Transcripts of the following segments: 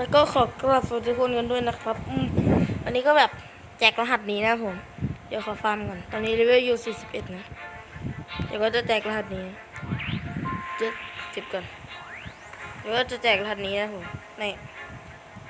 แล้วก็ขอกราบสวัสดีทุกคนกันด้วยนะครับอืมวันนี้ก็แบบแจกรหัสนี้นะผม เดี๋ยวขอฟาร์มก่อน ตอนนี้เลเวลอยู่41 นะ เดี๋ยวก็จะแจกรหัสนี้เจ็ดสิบก่อน เดี๋ยวก็จะแจกรหัสนี้นะผมนี่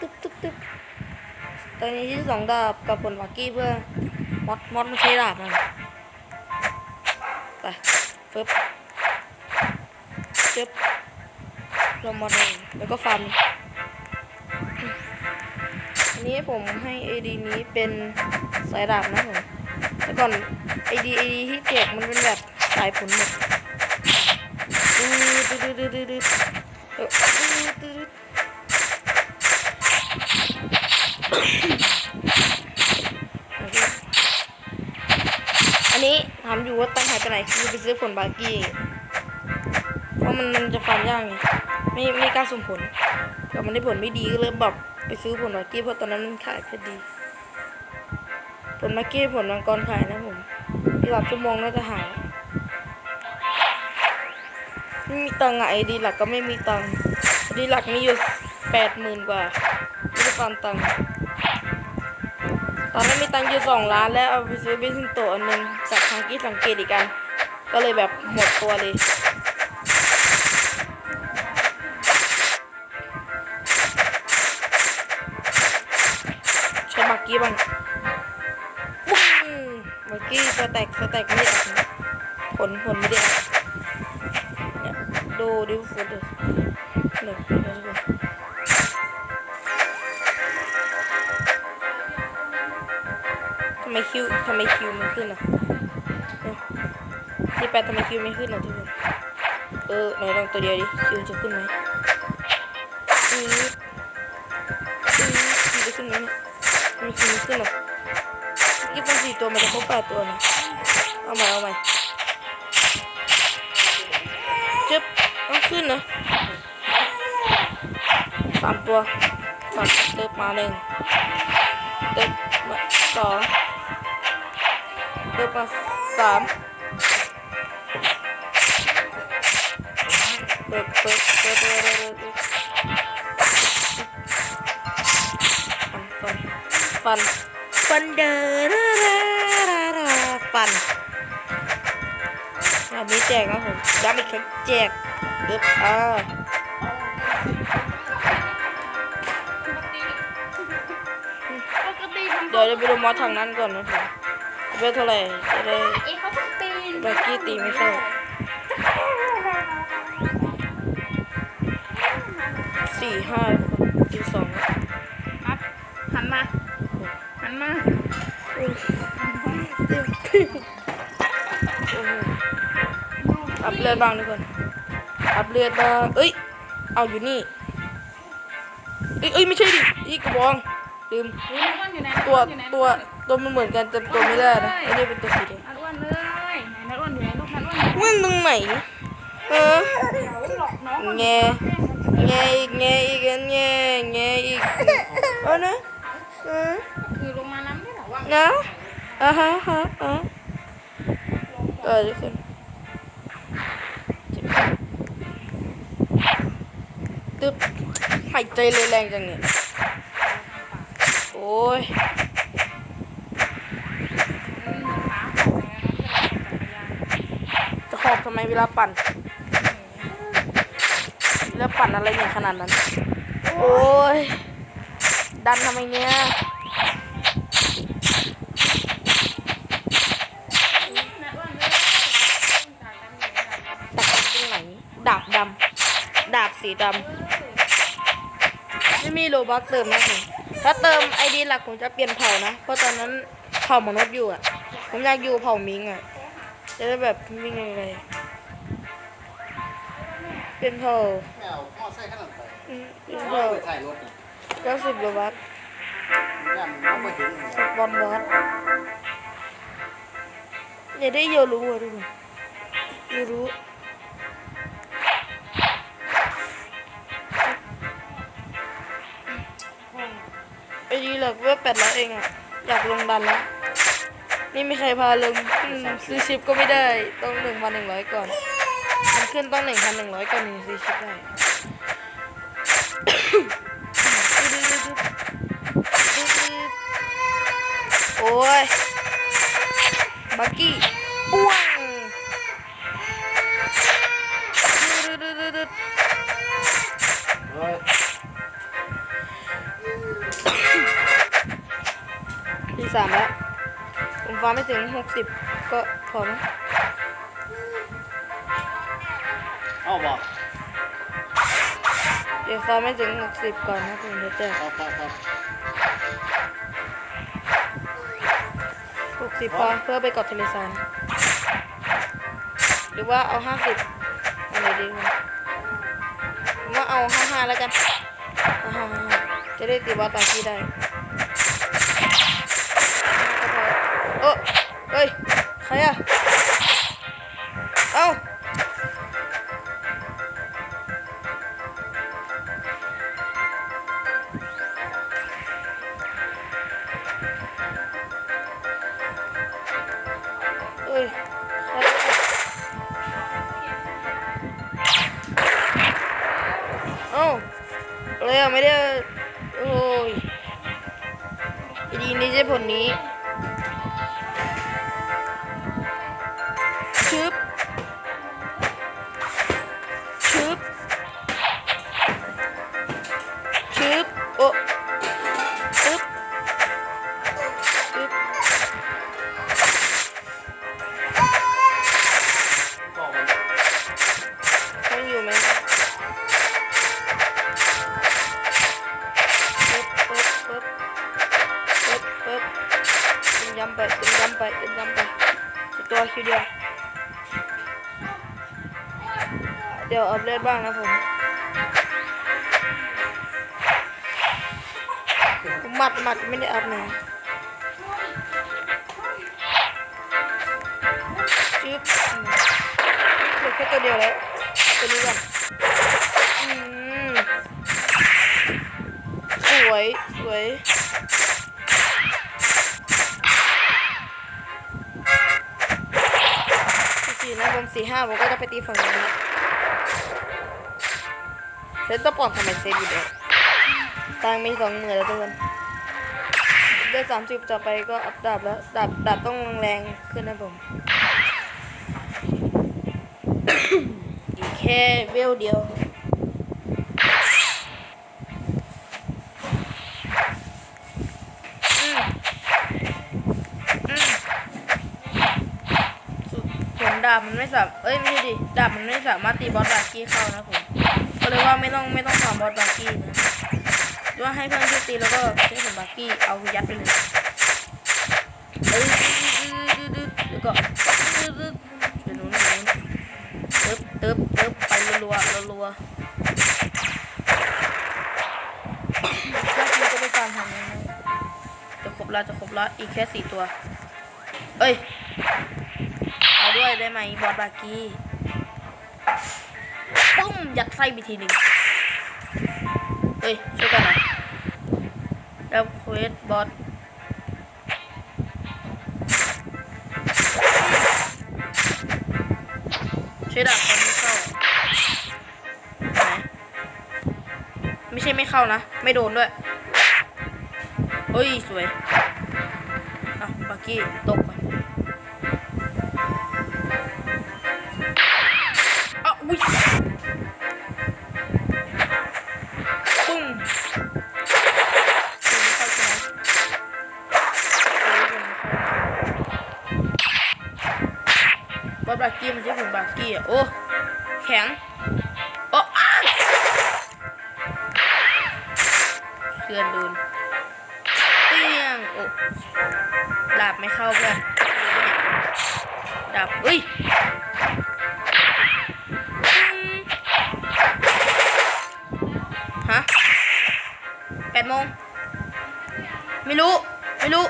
ตึ๊บตึ๊บตึ๊บตอนนี้ที่สองดาบกับผลวักกี้เพื่อมอดมอดไม่ใช่ดาบมันไปฟึบจึ๊บลงมอดเลยแล้วก็ฟาร์ม นี้ผมให้ AD นี้เป็นสายดาบนะผมแต่ก่อน AD AD ที่เก็บมันเป็นแบบสายผลหมดดื้อดื้อดื้อดื้อดื้อดื้อเออดื้อดื้ออันนี้ถามอยู่ว่าตั้งหายไปไหนคือไปซื้อผลบากี้เพราะมันมันจะฟันยากไงไม่ไม่กล้าสุ่มผลแต่มันได้ผลไม่ดีก็เลยแบบ ไปซื้อผลมากี้เพราะตอนนั้นมันขายพอดี ผลมากี้ผลมังกรขายนะผมอีกหลักชั่วโมงน่าจะหายไม่มีตังค์ไอดีหลักก็ไม่มีตังค์ดีหลักมีอยู่แปดหมื่นกว่าไม่ได้ฟันตังค์ตอนนั้นมีตังค์อยู่สองล้านแล้วเอาไปซื้อบิสซินโตอันหนึงจากทางกี้สังเกตอีกกัน ก็เลยแบบหมดตัวเลย กกี้บ้างปุ้งบักกี้สแต็กสแต็กไม่ได้ผลผลไม่ได้เนี่ยดูดิฟุตหนึ่งดี๋ยวทุกคนทำไมคิวทำไมคิวไม่ขึ้นอะที่แปดทำไมคิวไม่ขึ้นอะทุกคนเออไหนลองตัวเดียวดิคิวจะขึ้นไหม มีคิวขึ้นเหรอยี่สิบสี่ตัวมันจะครบแปดตัวนะเอาใหม่เอาใหม่จึ๊บเอาขึ้นนะสามตัวสามเติบมาหนึ่งเติบมาสองเติบมาสามเติบเติบเติบเติบ ฟัน ฟันเดอร์ฟันอันนี้แจกนะผมย้ำอีกครั้งแจกเด็บอ่าเดี๋ยวจะไปดูมอสทางนั้นก่อนนะผมเวลเท่าไหร่จะได้เอ๊ะเขาจะปีนบักกี้ตีไม่เข้าสี่ห้า อัพเลือดบ้างทุกคนอัพเลือดบ้างเอ้ย เอาอยู่นี่เอ้ยเอ้ยไม่ใช่ดิอีกกระบองลืมเฮ้ยนักอ้วนอยู่ไหนนักตัวอ้นอยู่ไหนตัวตัวมันเหมือนกันแต่ตัวไม่ได้นะไอ้นี่เป็นตัวสีแดงนักอ้วนเลยไหนนักอ้วนอยู่ไหนลูกนักอ้วนอยู่ไหนมันตรงไหนเออเดี๋ยวหลอกน้องมันแงแงอีกแงอีกแงแงอีกเออนะเออคือลงมาน้ำไม่หรอวะนะ อ่าฮะฮะอะเออทุกคนตึ๊บหายใจเลยแรงจังเนี่ยโอ้ยอืมขาของไงนะจักรยานจะหอบทำไมเวลาปั่นเวลาปั่นอะไรเนี่ยขนาดนั้น โอ้ย ดันทำไมเนี่ย สีดำไม่มีโลบักเติมนะผมถ้าเติมไอดีหลักผมจะเปลี่ยนเผ่านะ เพราะตอนนั้นเผ่ามนุษย์อยู่อะ ผมอยากอยู่เผ่ามิงอะ จะได้แบบวิ่งอะไรเปลี่ยนเผ่าแมวพ่อใส่ขนาดไหนเปลี่ยนเผ่าถ่ายรถเก้าสิบโลบักวันเอาไปถึงนี่บอลบอสอย่าได้โยรู้อะทุกคนโยรู้ เหลือเวลแปดร้อยเองอะอยากลงดันแล้ว นี่ไม่ใครพาลงซื้อชิปก็ไม่ได้ ต้องหนึ่งพันหนึ่งร้อยก่อน มันขึ้นต้องหนึ่งพันหนึ่งร้อยก่อนถึงซื้อชิปได้โอ้ยบักกี้อ้ว สามแล้ว ผมฟ้าไม่ถึงหกสิบก็พอมั้งเอาบอกเดี๋ยวฟ้าไม่ถึงหกสิบก่อนนะผมเดี๋ยวแจกครับครับครับหกสิบพอเพื่อไปเกาะทะเลทรายหรือว่าเอาห้าสิบอะไรดีวะผมว่าเอาห้าห้าแล้วกันห้าห้าห้าห้าจะได้ตีบอสตาที่ได้ เออเฮ้ย ใครอะเอ้าเอ้ยใครอะเอ้าอะไรอะไม่ได้ โอ้ยอ้ดีนี่ใช่ผลนี้ เดี๋ยวอัพเดตบ้างนะผมหมัดหมัดไม่ได้อัพนะจึ๊บเหลือแค่ตัวเดียวแล้วตัวนี้ก่อนอืมสวยสวยสี่นะผมสี่ห้าผมก็จะไปตีฝั่งนี้ เซตตัวปอนทำไมเซตอยู่เดียวตังมีสองหมื่นแล้วทุกคนเดือนสามสิบต่อไปก็อัพดาบแล้วดาบดาบต้องแรงขึ้นนะผมอีกแค่เวลเดียว อืมอืมสุดผล ดาบมันไม่สามเอ้ยไม่ใช่ดิดาบมันไม่สามารถตีบอสบาร์กี้เข้านะผมก็เลยว่าไม่ต้องไม่ต้องทำบอสบาร์กี้นะว่าให้เพื่อนช่วยตีแล้วก็ใช้ผลบาร์กี้เอายัดไปเลยเอ้ยดื้อๆๆๆแล้วก็ดื้อๆเดี๋ยวนูหนูตึ๊บตึ๊บตึ๊บไปรัวๆรัวๆแรกนี้ก็ไปตามทางนี้นะจะครบล้วจะครบล้วอีกแค่สี่ตัว เอ้ย ด้วยได้ไหมบอสบากี้ปุ้มยัดไส้ไปทีหนึ่งเฮ้ยช่วยกันหน่อยแล้วเควสบอสช่วยดักคนไม่เข้าไม่ใช่ไม่เข้านะ ไม่โดนด้วย เฮ้ย สวยอะบากี้ตกไป ผลบากี้อะโอ้แข็งโอ้อ้าวเพื่อนโดนเตี้ยงโอ้ดาบไม่เข้าเพื่อนดาบเอ้ยฮะแปดโมงไม่รู้ ไม่รู้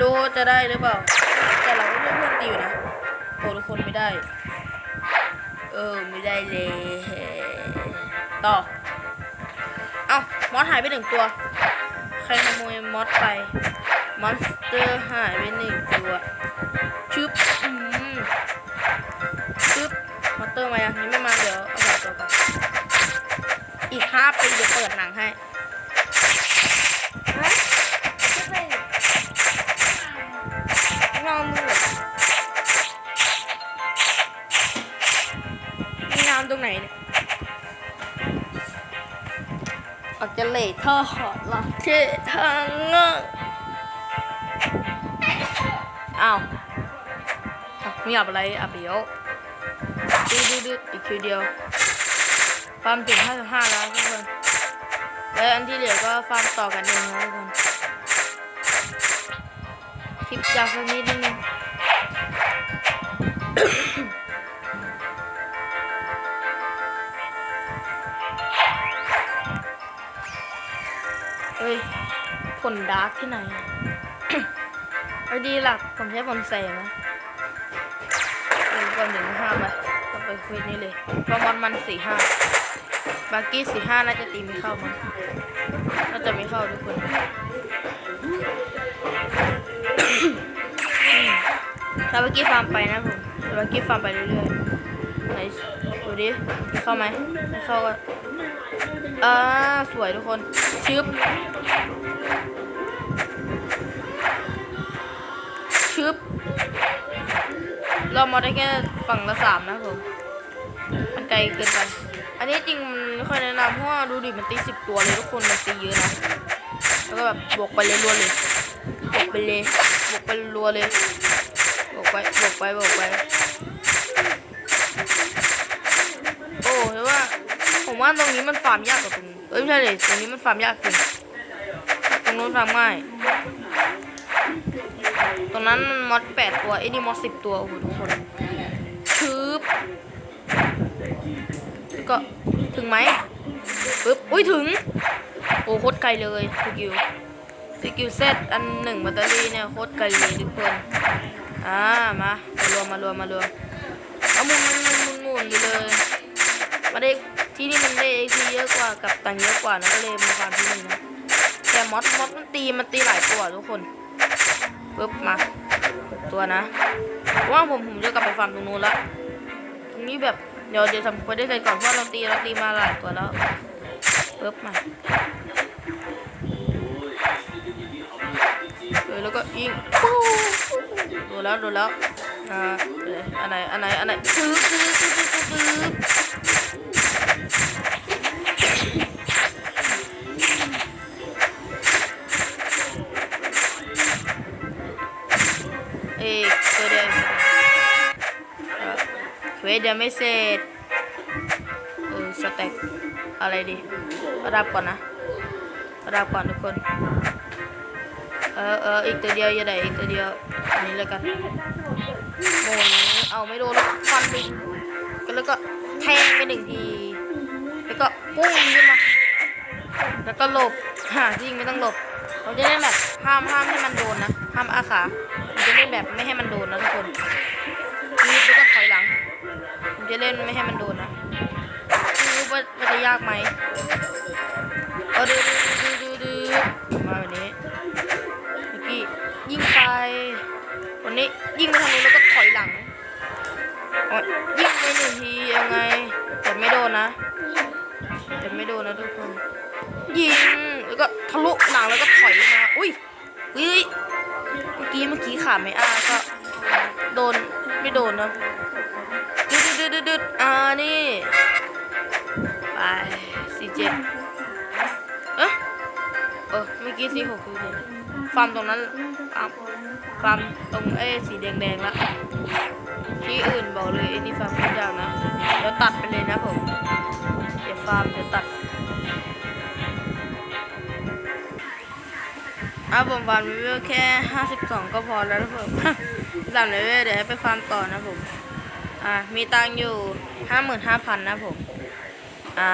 รู้จะได้หรือเปล่า แต่เราก็เพื่อนเพื่อนตีอยู่นะโอ้ทุกคนไม่ได้ เออไม่ได้เลย ต่อ เอามอสหายไปหนึ่งตัว ใครขโมยมอสไป มอนสเตอร์หายไปหนึ่งตัวชึบอืมชึบมอนสเตอร์มายังยังไม่มาเดี๋ยวเอาแบบตัวก่อนอีกห้าปีจะเปิดหนังให้ นอนมืดมีน้ำตรงไหนเนี่ยออกจะเล่ท่อหอดเหรอเททางอะอ้าวอะไม่อาบอะไรอาบเดียวดูดูดูอีกคิวเดียวฟาร์มถึง55แล้วทุกคนแล้วอันที่เหลือก็ฟาร์มต่อกันเองนะทุกคน คลิปยาวสักนิดนึงเฮ้ย ผลดาร์กที่ไหนอะไอดีหลักผมใช้ผลแสงนะเดี๋ยวก่อนถึงห้าไปเราไปคุยนี่เลยเพราะมันมันสี่ห้าบากี้สี่ห้าน่าจะตีไม่เข้ามั้งน่าจะไม่เข้าทุกคน ถ้าเมื่อกี้ฟาร์มไปนะผมเมื่อกี้ฟาร์มไปเรื่อยๆไหนดูดิเข้าไหมเข้าก็อ่าสวยทุกคนชึบชึบเรามาได้แค่ฝั่งละสามนะผมมันไกลเกินไป อันนี้จริงมันไม่ค่อยแนะนำเพราะว่าดูดิมันตีสิบตัวเลยทุกคนมันตีเยอะนะแล้วก็แบบบวกไปเลยรัวเลยบวกไปเลยบวกไปรัวเลย ไปบวกไปบวกไป โอ้แต่ว่า ผมว่าตรงนี้มันฟาร์มยากกว่าตรงเอ้ยไม่ใช่เลยตรงนี้มันฟาร์มยากจริงตรงนู้นฟาร์มง่ายตรงนั้นมันมอดแปดตัวไอ้นี่มอดสิบตัวโอ้โหทุกคนชืบแล้วก็ถึงไหมปึ๊บอุ้ยถึง โอ้โคตรไกลเลยสกิลสกิลเซตอันหนึ่งแบตเตอรี่เนี่ยโคตรไกลเลยทุกคน อ่ามามารวมมารวมมารวมเอาหมุนหมุนหมุนหมุนหมุนไปเลยมาได้ที่นี่มันได้เอ็กซ์เยอะกว่ากับตังเยอะกว่านะก็เลยมาฟาร์มที่นี่นะแต่มอสมอสมันตีมันตีหลายตัวทุกคนปึ๊บมาตัวนะว่าผมผมจะกลับไปฟาร์มตรงนู้นละตรงนี้แบบเดี๋ยวเดี๋ยวทำคนได้เลยก่อนเพราะเราตีเราตีมาหลายตัวแล้วปึ๊บมาเออแล้วก็ยิง ดูแล้วดูแล้วอ่าเดี๋ยอันไหนอันไหนอันไหนซื้อซื้อซื้อซื้อซื้อเอ้ยเควเดียวเอ่อเควสยังไม่เสร็จเออสเต็กอะไรดีระดับก่อนนะระดับก่อนทุกคน เออเอออีกตัวเดียวอย่าได้อีกตัวเดียวอันนี้แล้วกันโอ้เอาไม่โดนฟันไปก็แล้วก็แทงไปหนึ่งที แล้วก็ปุ้งขึ้นมา แล้วก็หลบหาจริงไม่ต้องหลบ เราจะเล่นแบบห้ามห้ามให้มันโดนนะ ห้ามอาขาผมจะเล่นแบบไม่ให้มันโดนนะทุกคนรีบแล้วก็ถอยหลังผมจะเล่นไม่ให้มันโดนนะไม่รู้ว่ามันจะยากไหมเอาดูดูดูดูดู โดนนะทุกคนยิงแล้วก็ทะลุหลังแล้วก็ถอยมาอุ้ยอุ้ยเมื่อกี้เมื่อกี้ขาไม่อ้าก็โดนไม่โดนนะดึดดึดดึดดึดอ่านี่ไปสี่เจ็ดเอ๊ะเออเมื่อกี้สีหกคือเดียวฟาร์มตรงนั้นฟาร์มฟาร์มตรงเอ้สีแดงแดงละที่อื่นบอกเลยไอ้นี่ฟาร์มไม่ยากนะเดี๋ยวตัดไปเลยนะผม ฟาร์มเดี๋ยวตัดอะผมฟาร์มเลเวลแค่ห้าสิบสองก็พอแล้วนะผมสามเลเวลเดี๋ยวให้ไปฟาร์มต่อนะผม อะมีตังอยู่ห้าหมื่นห้าพันนะผม อะ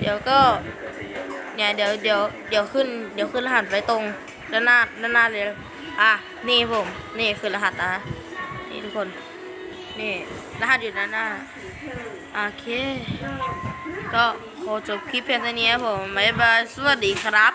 เดี๋ยวก็ เนี่ยเดี๋ยวเดี๋ยวเดี๋ยวขึ้น เดี๋ยวขึ้นรหัสไว้ตรงด้านหน้าด้านหน้าเลย อะ นี่ผม นี่คือรหัสนะ นี่ทุกคน นี่ รหัสอยู่ด้านหน้า โอเค ก็ขอจบคลิปเพียงเท่านี้ครับผมบ๊ายบายสวัสดีครับ